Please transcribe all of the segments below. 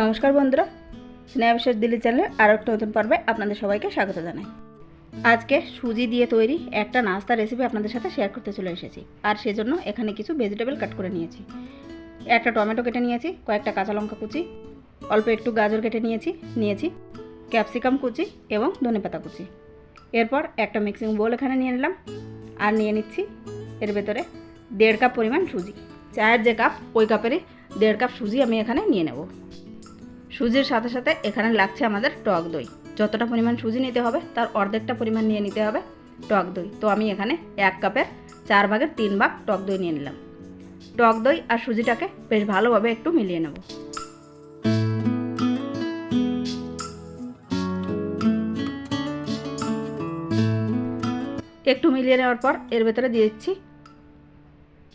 নমস্কার বন্ধুরা স্নেহাবিশেষ দিল্লি চ্যানেলে আরও একটা নতুন পর্বে আপনাদের সবাইকে স্বাগত জানাই। আজকে সুজি দিয়ে তৈরি একটা নাস্তা রেসিপি আপনাদের সাথে শেয়ার করতে চলে এসেছি। আর সেজন্য এখানে কিছু ভেজিটেবল কাট করে নিয়েছি। একটা টমেটো কেটে নিয়েছি, কয়েকটা কাঁচা লঙ্কা কুচি, অল্প একটু গাজর কেটে নিয়েছি নিয়েছি ক্যাপসিকাম কুচি এবং ধনেপাতা কুচি। এরপর একটা মিক্সিং বোল এখানে নিয়ে নিলাম, আর নিয়ে নিচ্ছি এর ভেতরে দেড় কাপ পরিমাণ সুজি। চায়ের যে কাপ ওই কাপেরই দেড় কাপ সুজি আমি এখানে নিয়ে নেব। সুজির সাথে সাথে এখানে লাগছে আমাদের টক দই। যতটা পরিমাণ সুজি নিতে হবে, তার অর্ধেকটা পরিমাণ নিয়ে নিতে হবে টক দই। তো আমি এখানে এক কাপের চার ভাগের তিন ভাগ টক দই নিয়ে নিলাম। টক দই আর সুজিটাকে বেশ ভালোভাবে একটু মিলিয়ে নেব। একটু মিলিয়ে নেওয়ার পর এর ভেতরে দিয়ে দিচ্ছি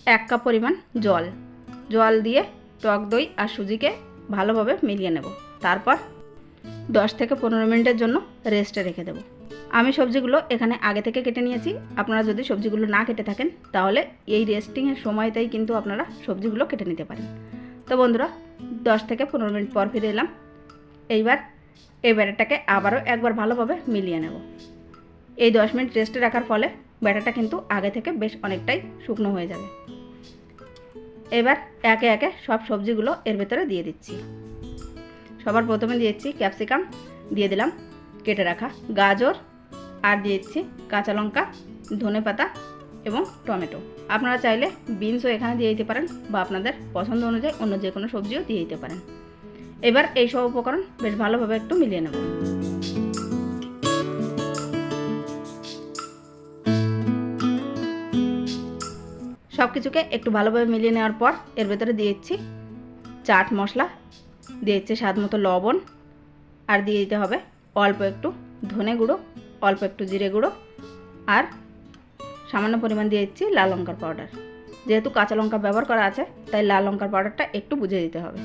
এক কাপ পরিমাণ জল। জল দিয়ে টক দই আর সুজিকে ভালোভাবে মিলিয়ে নেব। তারপর দশ থেকে পনেরো মিনিটের জন্য রেস্টে রেখে দেব। আমি সবজিগুলো এখানে আগে থেকে কেটে নিয়েছি। আপনারা যদি সবজিগুলো না কেটে থাকেন, তাহলে এই রেস্টিংয়ের সময়তেই কিন্তু আপনারা সবজিগুলো কেটে নিতে পারেন। তো বন্ধুরা, দশ থেকে পনেরো মিনিট পর ফিরে এলাম। এইবার এই ব্যাটারটাকে আবারও একবার ভালোভাবে মিলিয়ে নেব। এই দশ মিনিট রেস্টে রাখার ফলে ব্যাটারটা কিন্তু আগে থেকে বেশ অনেকটাই শুকনো হয়ে যাবে। এবার একে একে সব সবজিগুলো এর ভেতরে দিয়ে দিচ্ছি। সবার প্রথমে দিয়েছি ক্যাপসিকাম, দিয়ে দিলাম কেটে রাখা গাজর, আর দিয়ে দিচ্ছি কাঁচা লঙ্কা, ধনে পাতা এবং টমেটো। আপনারা চাইলে বিনসও এখানে দিয়ে দিতে পারেন বা আপনাদের পছন্দ অনুযায়ী অন্য যে কোনো সবজিও দিয়ে দিতে পারেন। এবার এই সব উপকরণ বেশ ভালোভাবে একটু মিলিয়ে নেব। সব কিছুকে একটু ভালোভাবে মিলিয়ে নেওয়ার পর এর ভেতরে দিয়ে দিচ্ছি চাট মশলা, দিয়ে দিচ্ছি স্বাদ মতো লবণ, আর দিয়ে দিতে হবে অল্প একটু ধনে গুঁড়ো, অল্প একটু জিরে গুঁড়ো, আর সামান্য পরিমাণ দিয়ে দিচ্ছি লাল লঙ্কার পাউডার। যেহেতু কাঁচা লঙ্কা ব্যবহার করা আছে, তাই লাল লঙ্কার পাউডারটা একটু বুঝে দিতে হবে।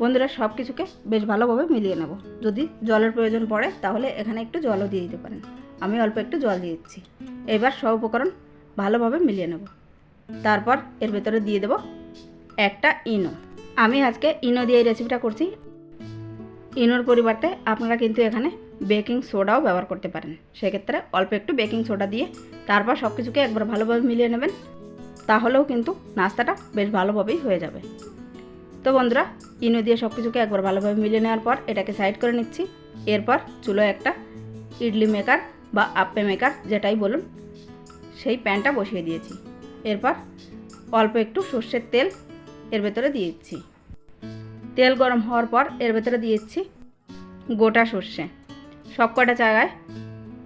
বন্ধুরা সব কিছুকে বেশ ভালোভাবে মিলিয়ে নেব। যদি জলের প্রয়োজন পড়ে, তাহলে এখানে একটু জলও দিয়ে দিতে পারেন। আমি অল্প একটু জল দিয়ে দিচ্ছি। এবার সব উপকরণ ভালোভাবে মিলিয়ে নেব। তারপর এর ভেতরে দিয়ে দেব একটা ইনো। আমি আজকে ইনো দিয়ে এই রেসিপিটা করছি। ইনোর পরিবর্তে আপনারা কিন্তু এখানে বেকিং সোডাও ব্যবহার করতে পারেন। সেক্ষেত্রে অল্প একটু বেকিং সোডা দিয়ে তারপর সব কিছুকে একবার ভালোভাবে মিলিয়ে নেবেন। তাহলেও কিন্তু নাস্তাটা বেশ ভালোভাবেই হয়ে যাবে। তো বন্ধুরা, ইনো দিয়ে সব কিছুকে একবার ভালোভাবে মিলিয়ে নেওয়ার পর এটাকে সাইড করে নিচ্ছি। এরপর চুলো একটা ইডলি মেকার বা আপ্পে মেকার যেটাই বলুন, সেই প্যানটা বসিয়ে দিয়েছি। এরপর অল্প একটু সর্ষের তেল এর ভেতরে দিয়ে দিচ্ছি। তেল গরম হওয়ার পর এর ভেতরে দিয়ে দিচ্ছি গোটা সর্ষে। সব কটা জায়গায়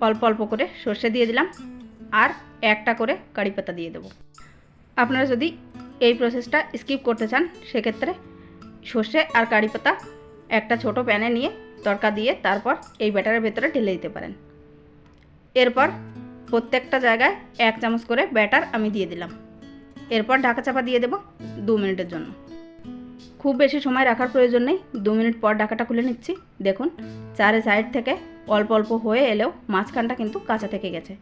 অল্প অল্প করে সর্ষে দিয়ে দিলাম আর একটা করে কারি পাতা দিয়ে দেবো। আপনারা যদি এই প্রসেসটা স্কিপ করতে চান, সেক্ষেত্রে সর্ষে আর কারি পাতা একটা ছোট প্যানে নিয়ে তড়কা দিয়ে তারপর এই ব্যাটারের ভেতরে ঢেলে দিতে পারেন। এরপর প্রত্যেকটা জায়গায় এক চামচ করে ব্যাটার আমি দিয়ে দিলাম। এরপর ঢাকা চাপা দিয়ে দেবো দু মিনিটের জন্য। খুব বেশি সময় রাখার প্রয়োজন নেই, দু মিনিট পর ঢাকাটা খুলে নিচ্ছি। দেখুন, চারে সাইড থেকে অল্প অল্প হয়ে এলেও মাঝখানটা কিন্তু কাঁচা থেকে গেছে।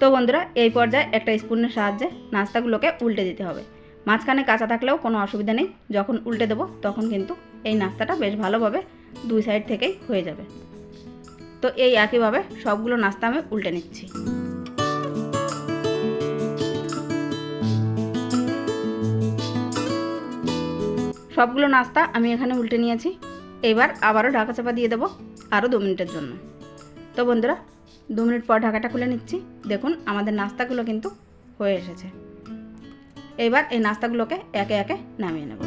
তো বন্ধুরা, এই পর্যায়ে একটা স্পুনের সাহায্যে নাস্তাগুলোকে উল্টে দিতে হবে। মাঝখানে কাঁচা থাকলেও কোনো অসুবিধা নেই, যখন উল্টে দেবো তখন কিন্তু এই নাস্তাটা বেশ ভালোভাবে দুই সাইড থেকেই হয়ে যাবে। তো এই একইভাবে সবগুলো নাস্তা আমি উল্টে নিচ্ছি। সবগুলো নাস্তা আমি এখানে উল্টে নিয়েছি। এবার আবারও ঢাকা চাপা দিয়ে দেবো আরও দু মিনিটের জন্য। তো বন্ধুরা, দু মিনিট পর ঢাকাটা খুলে নিচ্ছি। দেখুন, আমাদের নাস্তাগুলো কিন্তু হয়ে এসেছে। এবার এই নাস্তাগুলোকে একে একে নামিয়ে নেব।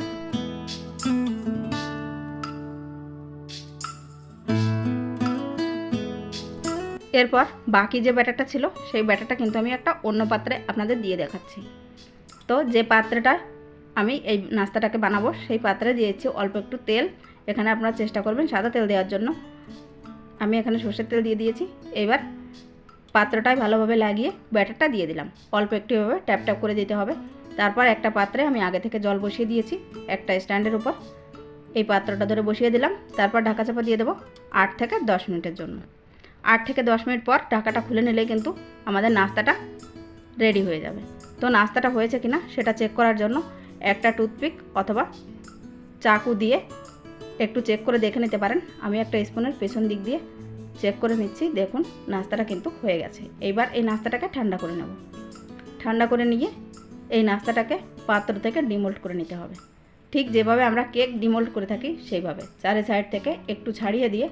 এরপর বাকি যে ব্যাটারটা ছিল, সেই ব্যাটারটা কিন্তু আমি একটা অন্য পাত্রে আপনাদের দিয়ে দেখাচ্ছি। তো যে পাত্রটা আমি এই নাস্তাটাকে বানাবো, সেই পাত্রে দিয়েছি অল্প একটু তেল। এখানে আপনারা চেষ্টা করবেন সাদা তেল দেওয়ার জন্য। আমি এখানে সর্ষের তেল দিয়ে দিয়েছি। এবার পাত্রটায় ভালোভাবে লাগিয়ে ব্যাটারটা দিয়ে দিলাম। অল্প একটু এভাবে ট্যাপ ট্যাপ করে দিতে হবে। তারপর একটা পাত্রে আমি আগে থেকে জল বসিয়ে দিয়েছি একটা স্ট্যান্ডের উপর। এই পাত্রটা ধরে বসিয়ে দিলাম। তারপর ঢাকা চাপা দিয়ে দেবো আট থেকে দশ মিনিটের জন্য। আট থেকে দশ মিনিট পর ঢাকাটা খুলে নিলে কিন্তু আমাদের নাস্তাটা রেডি হয়ে যাবে। তো নাস্তাটা হয়েছে কিনা সেটা চেক করার জন্য একটা টুথপিক অথবা চাকু দিয়ে একটু চেক করে দেখে নিতে পারেন। আমি একটা স্পুনের পেছন দিক দিয়ে চেক করে নিচ্ছি। দেখুন, নাস্তাটা কিন্তু হয়ে গেছে। এইবার এই নাস্তাটাকে ঠান্ডা করে নেব। ঠান্ডা করে নিয়ে এই নাস্তাটাকে পাত্র থেকে ডিমোল্ড করে নিতে হবে। ঠিক যেভাবে আমরা কেক ডিমোল্ড করে থাকি সেইভাবে। চারি সাইড থেকে একটু ছাড়িয়ে দিয়ে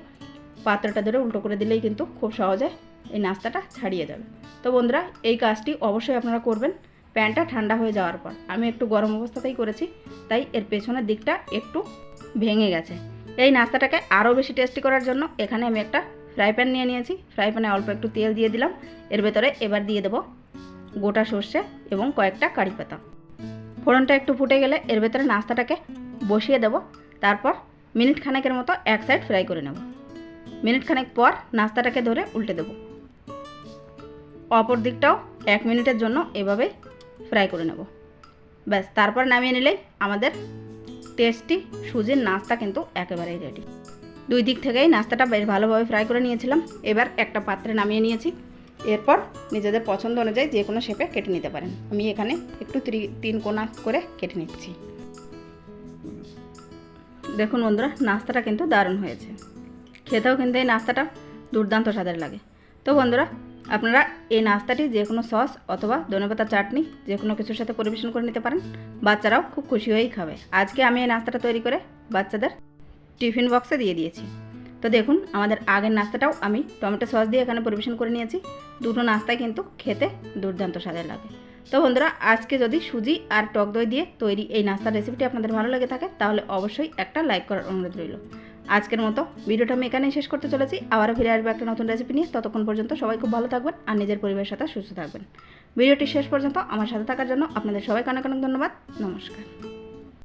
পাত্রটা ধরে উল্টো করে দিলেই কিন্তু খুব সহজে এই নাস্তাটা ছাড়িয়ে যাবে। তো বন্ধুরা, এই কাজটি অবশ্যই আপনারা করবেন। প্যানটা ঠান্ডা হয়ে যাওয়ার পর। আমি একটু গরম অবস্থাতেই করেছি, তাই এর পেছনের দিকটা একটু ভেঙে গেছে। এই নাস্তাটাকে আরও বেশি টেস্টি করার জন্য এখানে আমি একটা ফ্রাই প্যান নিয়ে নিয়েছি। ফ্রাই প্যানে অল্প একটু তেল দিয়ে দিলাম। এর ভেতরে এবার দিয়ে দেবো গোটা সর্ষে এবং কয়েকটা কারি পাতা। ফোড়নটা একটু ফুটে গেলে এর ভেতরে নাস্তাটাকে বসিয়ে দেব। তারপর মিনিট খানেকের মতো এক সাইড ফ্রাই করে নেব। মিনিট খানেক পর নাস্তাটাকে ধরে উল্টে দেব। অপর দিকটাও এক মিনিটের জন্য এভাবে ফ্রাই করে নেব। ব্যাস, তারপর নামিয়ে নিলেই আমাদের টেস্টি সুজির নাস্তা কিন্তু একেবারেই রেডি দুই দিক থেকেই নাস্তাটা বেশ ভালোভাবে ফ্রাই করে নিয়েছিলাম। এবার একটা পাত্রে নামিয়ে নিয়েছি। এরপর নিজেদের পছন্দ অনুযায়ী যে কোনো শেপে কেটে নিতে পারেন। আমি এখানে একটু তিন কোনা করে কেটে নিচ্ছি। দেখুন বন্ধুরা, নাস্তাটা কিন্তু দারুণ হয়েছে। খেতেও কিন্তু এই নাস্তাটা দুর্দান্ত স্বাদের লাগে। তো বন্ধুরা, আপনারা এই নাস্তাটি যে কোনো সস অথবা ধনেপাতা চাটনি যে কোনো কিছুর সাথে পরিবেশন করে নিতে পারেন। বাচ্চারাও খুব খুশি হয়েই খাবে। আজকে আমি এই নাস্তাটা তৈরি করে বাচ্চাদের টিফিন বক্সে দিয়ে দিয়েছি। তো দেখুন, আমাদের আগের নাস্তাটাও আমি টমেটো সস দিয়ে এখানে পরিবেশন করে নিয়েছি। দুটো নাস্তায় কিন্তু খেতে দুর্দান্ত স্বাদের লাগে। তো বন্ধুরা, আজকে যদি সুজি আর টক দই দিয়ে তৈরি এই নাস্তার রেসিপিটি আপনাদের ভালো লেগে থাকে, তাহলে অবশ্যই একটা লাইক করার অনুরোধ রইল। আজকের মতো ভিডিওটা আমি এখানেই শেষ করতে চলেছি। আবারও ফিরে আসব একটা নতুন রেসিপি নিয়ে। ততক্ষণ পর্যন্ত সবাই খুব ভালো থাকবেন আর নিজের পরিবারের সাথে সুস্থ থাকবেন। ভিডিওটি শেষ পর্যন্ত আমার সাথে থাকার জন্য আপনাদের সবাইকে অনেক অনেক ধন্যবাদ। নমস্কার।